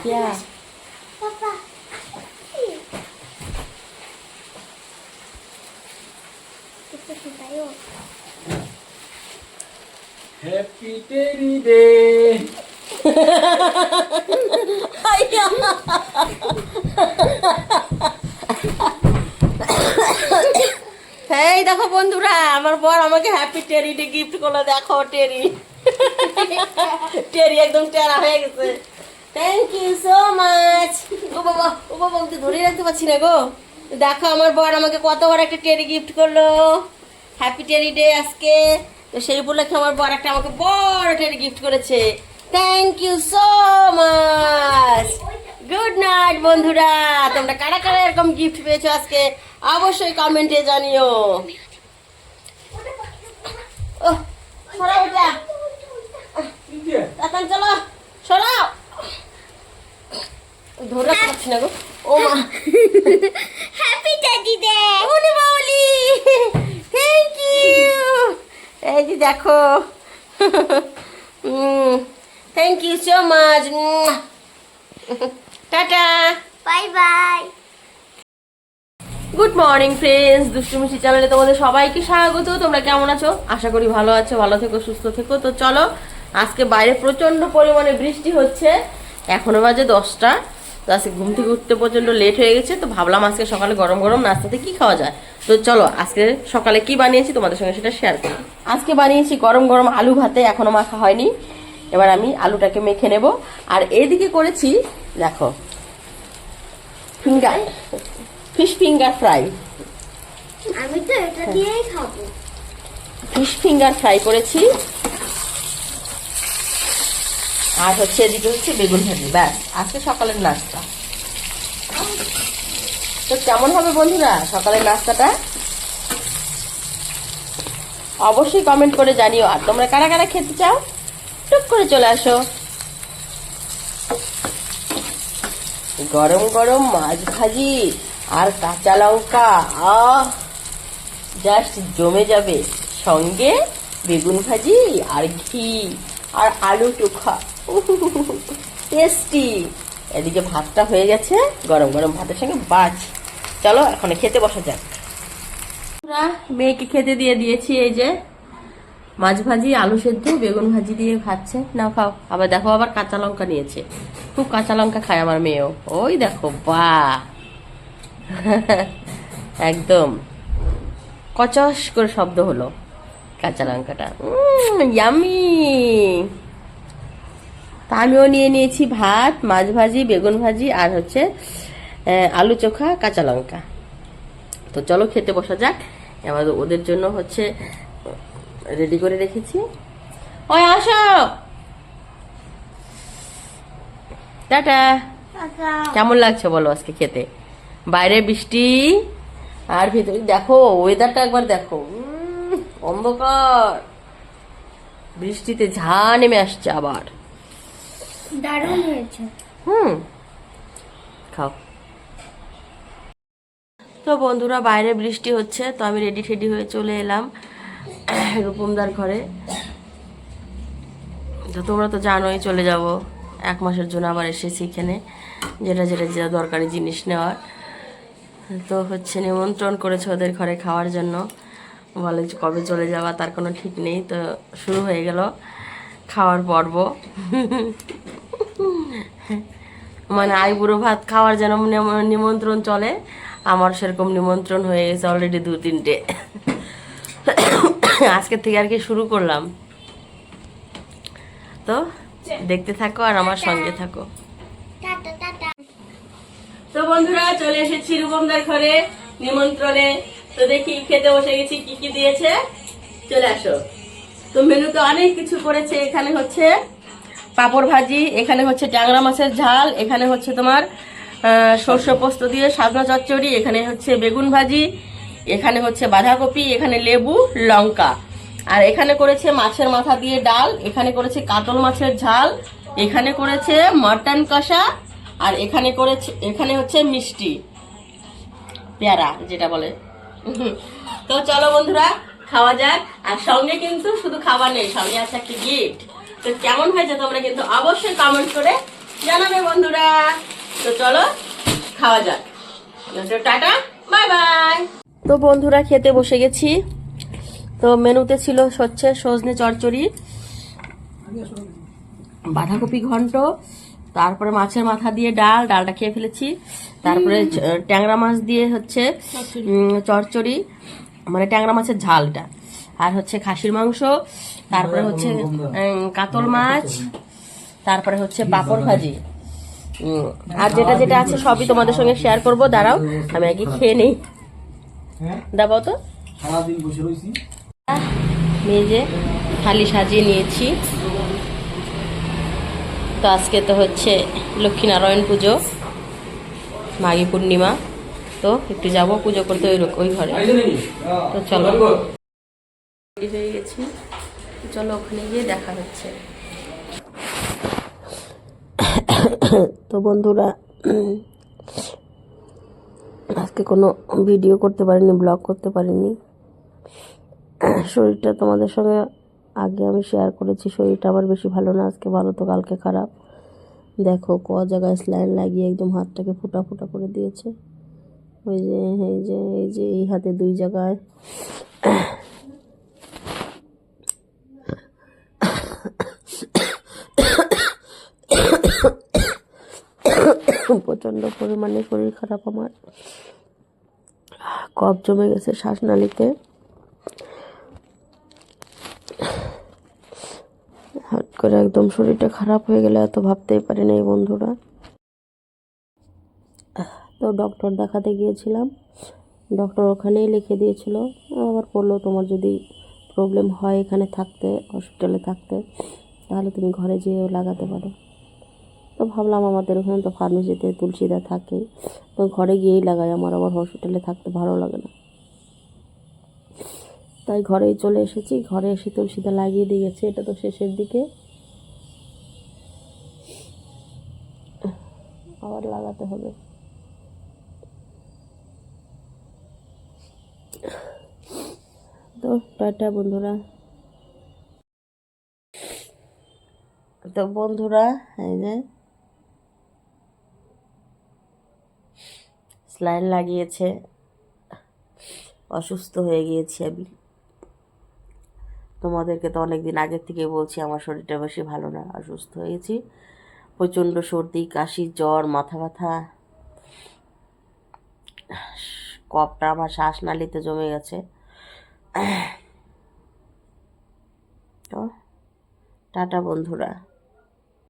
Ya. Papa. Iya. Kita yuk. Tayo. Happy Teddy Day! এই দেখো বন্ধুরা আমার বর আমাকে হ্যাপি টেরি ডে গিফট করল দেখো টেরি টেরি একদম টেরা হয়ে গেছে। থ্যাংক ইউ সো মাচ ও বাবা ও বাবা আমি তো ধরেই রাখতে পারছি না গো। দেখো আমার বর আমাকে কত বড় একটা টেরি গিফট করল। হ্যাপি টেরি ডে আজকে। তো সেই উপলক্ষে আমার বর একটা আমাকে বড় টেরি গিফট করেছে। Thank you so much good night বন্ধুরা! তোমরা কারা কারা এরকম গিফট পেয়েছ আজকে? অবশ্যই কমেন্টে জানিও। ও সরাও এটা তাতান চলো সরাও ধরে রাখতে না গো। ও মা। Happy Daddy Day! এই যে দেখো। Thank you so much tata. Bye bye! Good morning friends দুষ্টুমিষ্টি চ্যানেলে তোমাদের সবাইকে স্বাগত। তোমরা কেমন আছো? আশা করি ভালো আছো ভালো থেকো সুস্থ থেকো। তো চলো আজকে বাইরে প্রচণ্ড পরিমাণে বৃষ্টি হচ্ছে। এখনও বাজে দশটা। তো আজকে ঘুম থেকে উঠতে প্রচণ্ড লেট হয়ে গেছে। তো ভাবলাম আজকে সকালে গরম গরম নাস্তাতে কি খাওয়া যায়? তো চলো আজকে সকালে কি বানিয়েছি তোমাদের সঙ্গে সেটা শেয়ার করি। আজকে বানিয়েছি গরম গরম আলু ভাতে এখনও মাখা হয়নি। এবার আমি আলুটাকে মেখে নেব। আর এদিকে করেছি দেখো ফিঙ্গার ফিশ ফিঙ্গার ফ্রাই আমি তো এটা দিয়েই খাব। ফিশ ফিঙ্গার ফ্রাই করেছি। আর হচ্ছে এদিকে হচ্ছে বেগুন ভাজি ব্যাস আজকে সকালের নাস্তা। তো কেমন হবে বন্ধুরা সকালের নাস্তাটা? অবশ্যই কমেন্ট করে জানিও। আর তোমরা কারা কারা খেতে চাও, টুক করে চলে আসো। গরম গরম মাছ ভাজি আর কাঁচা লঙ্কা, আহ! জাস্ট জমে যাবে। সঙ্গে বেগুন ভাজি আর ঘি আর আলু টুখা। টেস্টি এদিকে ভাতটা হয়ে গেছে। গরম গরম ভাতের সঙ্গে বাজ চলো এখন খেতে বসা যাক। মেয়েকে খেতে দিয়ে দিয়েছি, এই যে মাছ ভাজি, আলু সেদ্ধ, বেগুন ভাজি দিয়ে খাচ্ছে। না খাও। আবার দেখো, আবার কাঁচা লঙ্কা নিয়েছে। খুব কাঁচা লঙ্কা খায় আমার মেয়েও। ওই দেখো, বাহ! একদম। কচস করে শব্দ হলো কাঁচা লঙ্কাটা। ইয়ামি তা আমিও নিয়ে নিয়েছি ভাত, মাছ ভাজি, বেগুন ভাজি, আর হচ্ছে আলু চোখা কাঁচা লঙ্কা। তো চলো খেতে বসা যাক। এবার ওদের জন্য হচ্ছে রেডি করে রেখেছি। ওই আসো! টাটা! কেমন লাগছে বলো আজকে খেতে? বাইরে বৃষ্টি আর ভিতরে দেখো ওয়েদারটা একবার দেখো। অন্ধকার। বৃষ্টিতে ঝা নেমে আসছে আবার। দারুণ হয়েছে। হুম খাও তো বন্ধুরা, বাইরে বৃষ্টি হচ্ছে, তো আমি রেডি ঠেডি হয়ে চলে এলাম রূপমদার ঘরে। তো তোমরা তো জানোই চলে যাব। এক মাসের জন্য আবার এসেছি এখানে, যেটা যেটা যা দরকারি জিনিস নেওয়ার। তো হচ্ছে নিমন্ত্রণ করেছে ওদের ঘরে খাওয়ার জন্য। বলে কবে চলে যাওয়া তার কোনো ঠিক নেই। তো শুরু হয়ে গেল খাওয়ার পর্ব। মানে আইবুড়ো ভাত খাওয়ার যেন নিমন্ত্রণ চলে আমার সেরকম নিমন্ত্রণ হয়ে গেছে অলরেডি দু, তিনটে। আজকের থেকে আর কি শুরু করলাম। তো দেখতে থাকো আর আমার সঙ্গে থাকো। তো বন্ধুরা, চলে এসেছি রূপমদার ঘরে নিমন্ত্রণে। তো দেখি খেতে বসে গেছি, কি কি দিয়েছে? চলে আসো। তো মেনুতে অনেক কিছু করেছে এখানে হচ্ছে পাঁপড় ভাজি, এখানে হচ্ছে ট্যাংরা মাছের ঝাল, এখানে হচ্ছে তোমার সর্ষে পোস্ত দিয়ে সাজনা চচ্চড়ি, এখানে হচ্ছে বেগুন ভাজি, এখানে হচ্ছে বাঁধাকপি, এখানে লেবু, লঙ্কা। আর এখানে করেছে মাছের মাথা দিয়ে ডাল, এখানে করেছে কাতল মাছের ঝাল, এখানে করেছে মটন কষা, আর এখানে করেছে, এখানে হচ্ছে মিষ্টি, পেয়ারা যেটা বলে। তো চলো বন্ধুরা, খাওয়া যাক। আর সঙ্গে কিন্তু শুধু খাবার নেই, সঙ্গে আছে একটা গিফট তো কেমন হয়েছে তোমরা কিন্তু অবশ্যই কমেন্ট করে জানাবে বন্ধুরা। তো চলো খাওয়া যাক। তো টাটা বাই বাই। তো বন্ধুরা খেতে বসে গেছি। তো মেনুতে ছিল হচ্ছে সজনে চচ্চড়ি বাঁধাকপি ঘন্ট তারপরে মাছের মাথা দিয়ে ডাল ডালটা খেয়ে ফেলেছি। তারপরে ট্যাংরা মাছ দিয়ে হচ্ছে উম, চচ্চড়ি মানে ট্যাংরা মাছের ঝালটা। আর হচ্ছে খাসির মাংস তারপরে হচ্ছে কাতল মাছ তারপরে হচ্ছে পাঁপড় ভাজি। আর যেটা যেটা আছে সবই তোমাদের সঙ্গে শেয়ার করব দাঁড়াও আমি আগে খেয়ে নেই। হ্যাঁ? দাবাও তো। মেজে থালি সাজিয়ে নিয়েছি। তো আজকে তো হচ্ছে লক্ষ্মীনারায়ণ পুজো মাঘী পূর্ণিমা। তো একটু যাব পুজো করতে ওই ওই ঘরে। তো চলো। হয়ে গেছি। চলো ওখানে গিয়ে দেখা হচ্ছে। তো বন্ধুরা আজকে কোনো ভিডিও করতে পারিনি ব্লগ করতে পারিনি। শরীরটা তোমাদের সঙ্গে আগে আমি শেয়ার করেছি, শরীরটা আমার বেশি ভালো না, আজকে ভালো তো কালকে খারাপ। দেখো, ক জায়গায় স্লাইন লাগিয়ে একদম হাতটাকে ফুটা ফুটা করে দিয়েছে। ওই যে, এই যে এই যে, এই হাতে দুই জায়গায় প্রচণ্ড পরিমাণে শরীর খারাপ আমার। কফ জমে গেছে শ্বাসনালীতে। হট করে একদম শরীরটা খারাপ হয়ে গেলে এত ভাবতেই পারি না এই বন্ধুরা। তো ডক্টর দেখাতে গিয়েছিলাম। ডক্টর ওখানেই লিখে দিয়েছিল। আবার বলল, তোমার যদি প্রবলেম হয় এখানে থাকতে, হসপিটালে থাকতে, তাহলে তুমি ঘরে যেয়েও লাগাতে পারো। তো ভাবলাম আমাদের ওখানে তো ফার্মেসিতে তুলসীদা থাকে। তো ঘরে গিয়েই লাগাই, আমার আবার হসপিটালে থাকতে ভালো লাগে না। তাই ঘরেই চলে এসেছি, ঘরে এসে তুলসীদা লাগিয়ে দিয়ে গেছে, এটা তো শেষের দিকে। আবার লাগাতে হবে। তো টাটা বন্ধুরা। তো বন্ধুরা, এই যে স্লাইন লাগিয়েছে। অসুস্থ হয়ে গিয়েছি আমি। তোমাদেরকে তো অনেক দিন আগের থেকে বলছি, আমার শরীরটা বেশি ভালো না অসুস্থ হয়েছি। প্রচণ্ড সর্দি, কাশি, জ্বর, মাথা ব্যথা। কপটা আমার শ্বাসনালীতে জমে গেছে। তো, টাটা বন্ধুরা।